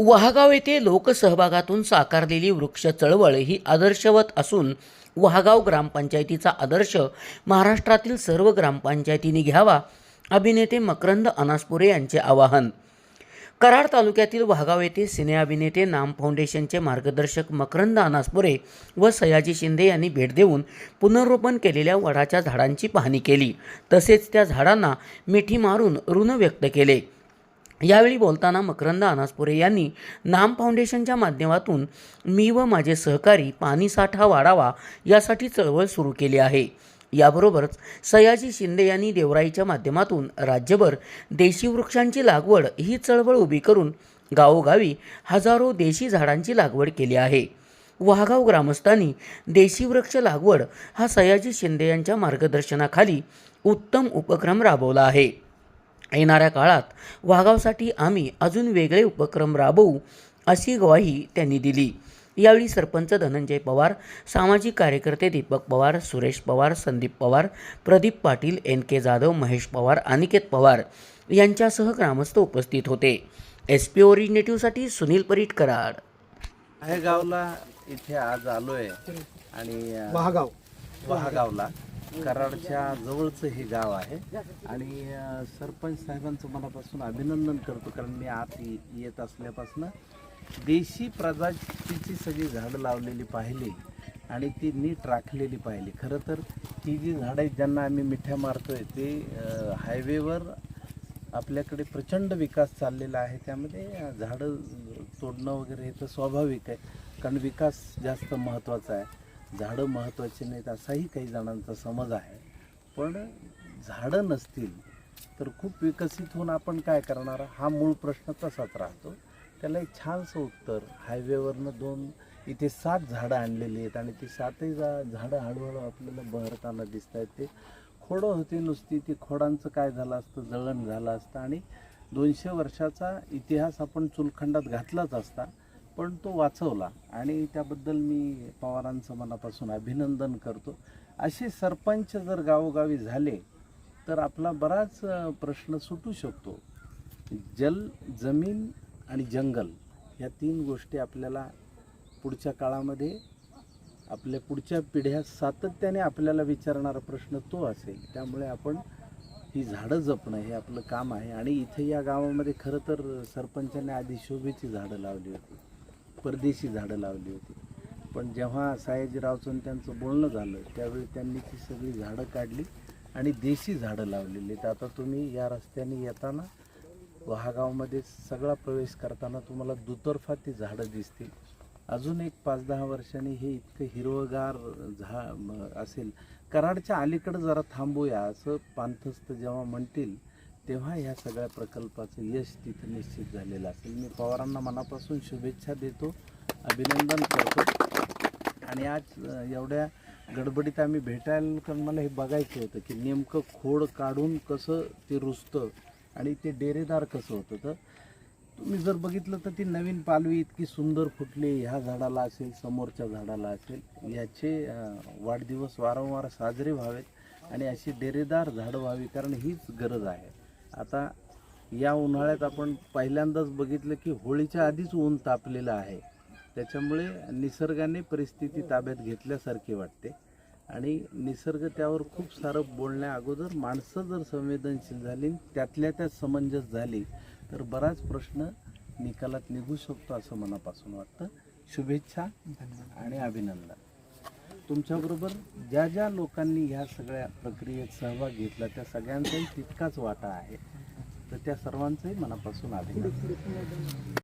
वहागाव येथे लोकसहभागातून साकारलेली वृक्ष चळवळ ही आदर्शवत असून वहागाव ग्रामपंचायतीचा आदर्श महाराष्ट्रातील सर्व ग्रामपंचायतींनी घ्यावा अभिनेते मकरंद अनासपुरे यांचे आवाहन. कराड तालुक्यातील वाघाव येथे सिने अभिनेते नाम फाउंडेशनचे मार्गदर्शक मकरंद अनासपुरे व सयाजी शिंदे यांनी भेट देऊन पुनर्रोपण केलेल्या वडाच्या झाडांची पाहणी केली. तसेच त्या झाडांना मिठी मारून ऋण व्यक्त केले. यावेळी बोलताना मकरंद अनासपुरे यांनी नाम फाउंडेशनच्या माध्यमातून मी व माझे सहकारी पाणीसाठा वाढावा यासाठी चळवळ सुरू केली आहे. याबरोबरच सयाजी शिंदे यांनी देवराईच्या माध्यमातून राज्यभर देशी वृक्षांची लागवड ही चळवळ उभी करून गावोगावी हजारो देशी झाडांची लागवड केली आहे. वाघाव ग्रामस्थांनी देशी वृक्ष लागवड हा सयाजी शिंदे यांच्या मार्गदर्शनाखाली उत्तम उपक्रम राबवला आहे. येणाऱ्या काळात वाघावसाठी आम्ही अजून वेगळे उपक्रम राबवू अशी ग्वाही त्यांनी दिली. यावेळी सरपंच धनंजय पवार सामाजिक कार्यकर्ते दीपक पवार सुरेश पवार संदीप पवार प्रदीप पाटील एन के जाधव महेश पवार अनिकेत पवार यांच्यासह ग्रामस्थ उपस्थित होते. एस पी ओरिजिनेटिव्हसाठी सुनील परीट कराड. आहे गावला इथे आज आलोय आणि अ, महागाव वहागावला कराडच्या जवळचं हे गाव आहे. आणि सरपंच साहेबांचं मनापासून अभिनंदन करतो कारण मी आत येत असल्यापासून देशी प्रजातीची सगळी झाडं लावलेली पाहिली आणि ती नीट राखलेली पाहिली. खरं तर ती जी झाडं आहेत ज्यांना आम्ही मिठ्या मारतोय ते हायवेवर आपल्याकडे प्रचंड विकास चाललेला आहे. त्यामध्ये झाडं तोडणं वगैरे हे तर स्वाभाविक आहे कारण विकास जास्त महत्त्वाचा आहे. झाडं महत्त्वाची नाहीत असाही काही जणांचा समज आहे. पण झाडं नसतील तर खूप विकसित होऊन आपण काय करणार? हा मूळ प्रश्न तसाच राहतो. त्याला एक छानसं उत्तर हायवेवरनं दोन इथे सात झाडं आणलेली आहेत आणि ती सातही जा झाडं हळूहळू आपल्याला बहरताना दिसत आहेत ते खोडं होती नुसती ती खोडांचं काय झालं असतं? जळण झालं असतं आणि दोनशे वर्षाचा इतिहास आपण चुलखंडात घातलाच असता. पण तो वाचवला. आणि त्याबद्दल मी पवारांचं मनापासून अभिनंदन करतो. असे सरपंच जर गावोगावी झाले तर आपला बराच प्रश्न सुटू शकतो. जल जमीन आणि जंगल या तीन गोष्टी आपल्याला पुढच्या काळामध्ये आपल्या पुढच्या पिढ्या सातत्याने आपल्याला विचारणारा प्रश्न तो असेल. त्यामुळे आपण ही झाडं जपणं हे आपलं काम आहे. आणि इथे या गावामध्ये खरं तर सरपंचाने आधी शोभेची झाडं लावली होती. परदेशी झाडं लावली होती. पण जेव्हा सयाजीरावचं त्यांचं बोलणं झालं त्यावेळी त्यांनी ती सगळी झाडं काढली आणि देशी झाडं लावलेली आहेत. आता तुम्ही या रस्त्याने येताना वहागावमध्ये सगळा प्रवेश करताना तुम्हाला दुतर्फा ती झाडं दिसतील. अजून एक पाच दहा वर्षांनी हे इतकं हिरवगार झा असेल. कराडच्या अलीकडं जरा थांबूया असं पांथस्थ जेव्हा म्हणतील तेव्हा ह्या सगळ्या प्रकल्पाचं यश तिथं निश्चित झालेलं असेल. मी पवारांना मनापासून शुभेच्छा देतो अभिनंदन करतो. आणि आज एवढ्या गडबडीत आम्ही भेटायला कारण मला हे बघायचं होतं की नेमकं खोड काढून कसं ते रुजतं आणि ते डेरेदार कसं होतं. तर तुम्ही जर बघितलं तर ती नवीन पालवी इतकी सुंदर फुटली. ह्या झाडाला असेल समोरच्या झाडाला असेल. याचे वाढदिवस वारंवार साजरे व्हावेत आणि अशी डेरेदार झाडं व्हावी कारण हीच गरज आहे. आता या उन्हाळ्यात आपण पहिल्यांदाच बघितलं की होळीच्या आधीच ऊन तापलेलं आहे. त्याच्यामुळे निसर्गाने परिस्थिती ताब्यात घेतल्यासारखी वाटते. आणि निसर्ग त्यावर खूप सारं बोलण्या अगोदर माणसं जर संवेदनशील झाली त्यातल्या त्यात समंजस झाली तर बराच प्रश्न निकालात निघू शकतो असं मनापासून वाटतं. शुभेच्छा आणि अभिनंदन. तुमच्याबरोबर ज्या ज्या लोकांनी ह्या सगळ्या प्रक्रियेत सहभाग घेतला त्या सगळ्यांचाही तितकाच वाटा आहे. तर त्या सर्वांचाही मनापासून अभिनंदन.